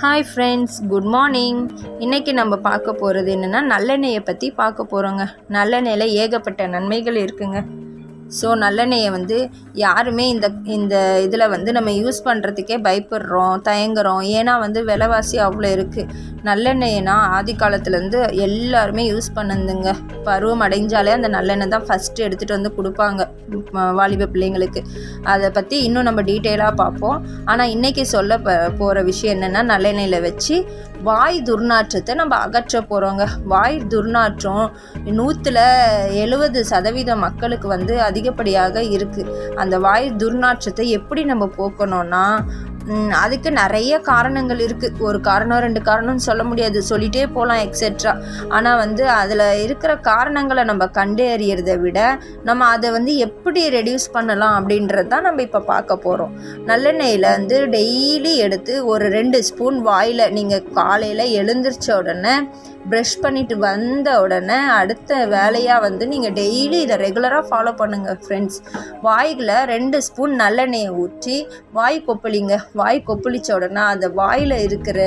Hi friends good morning இன்றைக்கி நம்ம பார்க்க போகிறது என்னென்னா நல்லெண்ணெயை பற்றி பார்க்க போகிறோங்க நல்லெண்ணெயில் ஏகப்பட்ட நன்மைகள் இருக்குங்க. ஸோ நல்லெண்ணெயை வந்து யாருமே இந்த இந்த இதில் வந்து நம்ம யூஸ் பண்ணுறதுக்கே பயப்படுறோம் தயங்குறோம். ஏன்னா வந்து விலைவாசி அவ்வளோ இருக்குது நல்லெண்ணெய்னா ஆதி காலத்துலேருந்து எல்லாருமே யூஸ் பண்ணுதுங்க. பருவம் அடைஞ்சாலே அந்த நல்லெண்ணெய் தான் ஃபஸ்ட்டு எடுத்துகிட்டு வந்து கொடுப்பாங்க வாலிப பிள்ளைங்களுக்கு. அதை பற்றி இன்னும் நம்ம டீட்டெயிலாக பார்ப்போம். ஆனால் இன்றைக்கி சொல்ல ப போகிற விஷயம் என்னென்னா நல்லெண்ணெயில் வச்சு வாய் துர்நாற்றத்தை நம்ம அகற்ற போகிறோங்க வாய் துர்நாற்றம் நூற்றில் எழுபது சதவீத மக்களுக்கு வந்து அதிகப்படியாக இருக்குது அந்த வாய் துர்நாற்றத்தை எப்படி நம்ம போக்கணும்னா அதுக்கு நிறைய காரணங்கள் இருக்குது ஒரு காரணம் ரெண்டு காரணம்னு சொல்ல முடியாது. சொல்லிகிட்டே போகலாம் எக்ஸெட்ரா ஆனால் வந்து அதில் இருக்கிற காரணங்களை நம்ம கண்டறியறதை விட நம்ம அதை வந்து எப்படி ரெடியூஸ் பண்ணலாம் அப்படின்றது தான் நம்ம இப்போ பார்க்க போகிறோம் நல்லெண்ணெயில் வந்து டெய்லி எடுத்து ஒரு ரெண்டு ஸ்பூன் வாயில் நீங்கள் காலையில் எழுந்திரிச்ச உடனே ப்ரஷ் பண்ணிட்டு வந்த உடனே அடுத்த வேலையாக வந்து நீங்கள் டெய்லி இதை ரெகுலராக ஃபாலோ பண்ணுங்கள் ஃப்ரெண்ட்ஸ் வாய்யில் ரெண்டு ஸ்பூன் நல்லெண்ணெயை ஊற்றி வாய் கொப்பளிங்க. வாய் கொப்பளித்த உடனே அந்த வாயில் இருக்கிற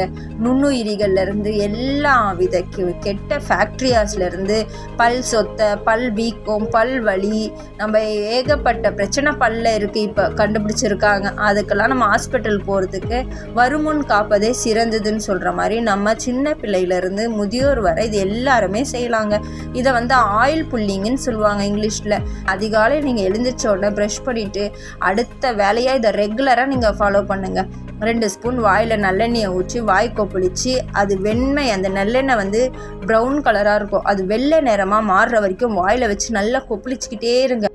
நுண்ணுயிரிகள்லேருந்து எல்லா வித கெ- கெட்ட ஃபேக்ட்ரியாஸ்லேருந்து பல் சொத்தை பல் வீக்கம் பல் வலி நம்ம ஏகப்பட்ட பிரச்சனை பல்ல இருக்குது இப்போ கண்டுபிடிச்சிருக்காங்க. அதுக்கெல்லாம் நம்ம ஹாஸ்பிட்டல் போகிறதுக்கு வருமுன் காப்பதே சிறந்ததுன்னு சொல்கிற மாதிரி நம்ம சின்ன பிள்ளையிலேருந்து முதியோர் வரை இது எல்லாருமே செய்யலாங்க. இதை வந்து ஆயில் புல்லிங்கன்னு சொல்லுவாங்க இங்கிலீஷில். அதிகாலை நீங்கள் எழுந்திரிச்ச உடனே ப்ரஷ் பண்ணிவிட்டு அடுத்த வேலையாக இதை ரெகுலராக நீங்கள் ஃபாலோ பண்ணுங்கள் ரெண்டு ஸ்பூன் வாயில் நல்லெண்ணெயை ஊற்றி வாய் கொப்பளித்து அது வெண்மை அந்த நல்லெண்ணெய் வந்து ப்ரௌன் கலராக இருக்கும். அது வெள்ளை நிறமாக மாறுற வரைக்கும் வாயில் வச்சு நல்லா கொப்பளிச்சிக்கிட்டே இருங்க.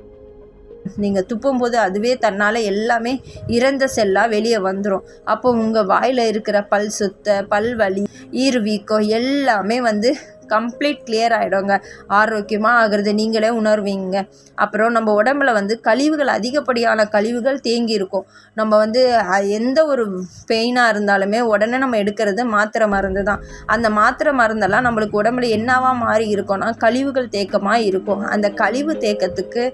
நீங்கள் துப்பும்போது அதுவே தன்னால் எல்லாமே இறந்த செல்லாக வெளியே வந்துடும் அப்போ உங்கள் வாயில் இருக்கிற பல் சுத்த பல் வலி ஈர்வீக்கம் எல்லாமே வந்து கம்ப்ளீட் கிளியர் ஆகிடுங்க ஆரோக்கியமாக ஆகிறது நீங்களே உணர்வீங்க. அப்புறம் நம்ம உடம்புல வந்து கழிவுகள் அதிகப்படியான கழிவுகள் தேங்கி இருக்கும். நம்ம வந்து எந்த ஒரு பெயினாக இருந்தாலுமே உடனே நம்ம எடுக்கிறது மாத்திரை மருந்து தான். அந்த மாத்திரை மருந்தெல்லாம் நம்மளுக்கு உடம்புல என்னவா மாறி இருக்கோம்னா கழிவுகள் தேக்கமாக இருக்கும். அந்த கழிவு தேக்கத்துக்கு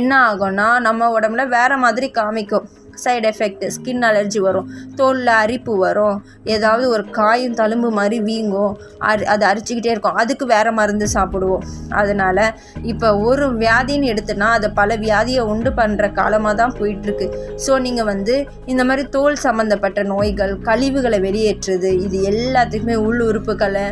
என்ன ஆகும்னா நம்ம உடம்புல வேறு மாதிரி காமிக்கும். சைடு எஃபெக்ட் ஸ்கின் அலர்ஜி வரும். தோலில் அரிப்பு வரும். ஏதாவது ஒரு காயும் தழும்பு மாதிரி வீங்கும். அரி அது அரிச்சுக்கிட்டே இருக்கும். அதுக்கு வேறு மருந்து சாப்பிடுவோம். அதனால் இப்போ ஒரு வியாதின்னு எடுத்துனா அதை பல வியாதியை உண்டு பண்ணுற காலமாக தான் போயிட்டுருக்கு. ஸோ நீங்கள் வந்து இந்த மாதிரி தோல் சம்மந்தப்பட்ட நோய்கள் கழிவுகளை வெளியேற்றுறது இது எல்லாத்துக்குமே உள் உறுப்புகளை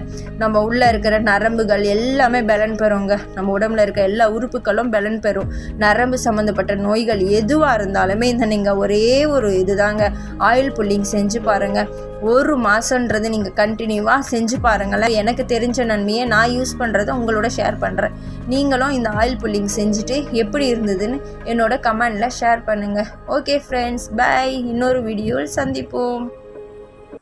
நம்ம உள்ளே இருக்கிற நரம்புகள் எல்லாமே பலன் பெறுங்க. நம்ம உடம்புல இருக்க எல்லா உறுப்புகளும் பலன் பெறும். நரம்பு சம்மந்தப்பட்ட நோய்கள் எதுவாக இருந்தாலுமே இந்த நீங்கள் ஒரு ஒரு இதுதாங்க. ஆயில் புல்லிங் செஞ்சு பாருங்கள் ஒரு மாதன்றது நீங்கள் கண்டினியூவாக செஞ்சு பாருங்களேன். எனக்கு தெரிஞ்ச நன்மையை நான் யூஸ் பண்ணுறதை உங்களோட ஷேர் பண்ணுறேன் நீங்களும் இந்த ஆயில் புல்லிங் செஞ்சுட்டு எப்படி இருந்ததுன்னு என்னோட கமெண்டில் ஷேர் பண்ணுங்கள் ஓகே ஃப்ரெண்ட்ஸ் பை இன்னொரு வீடியோவில் சந்திப்போம்.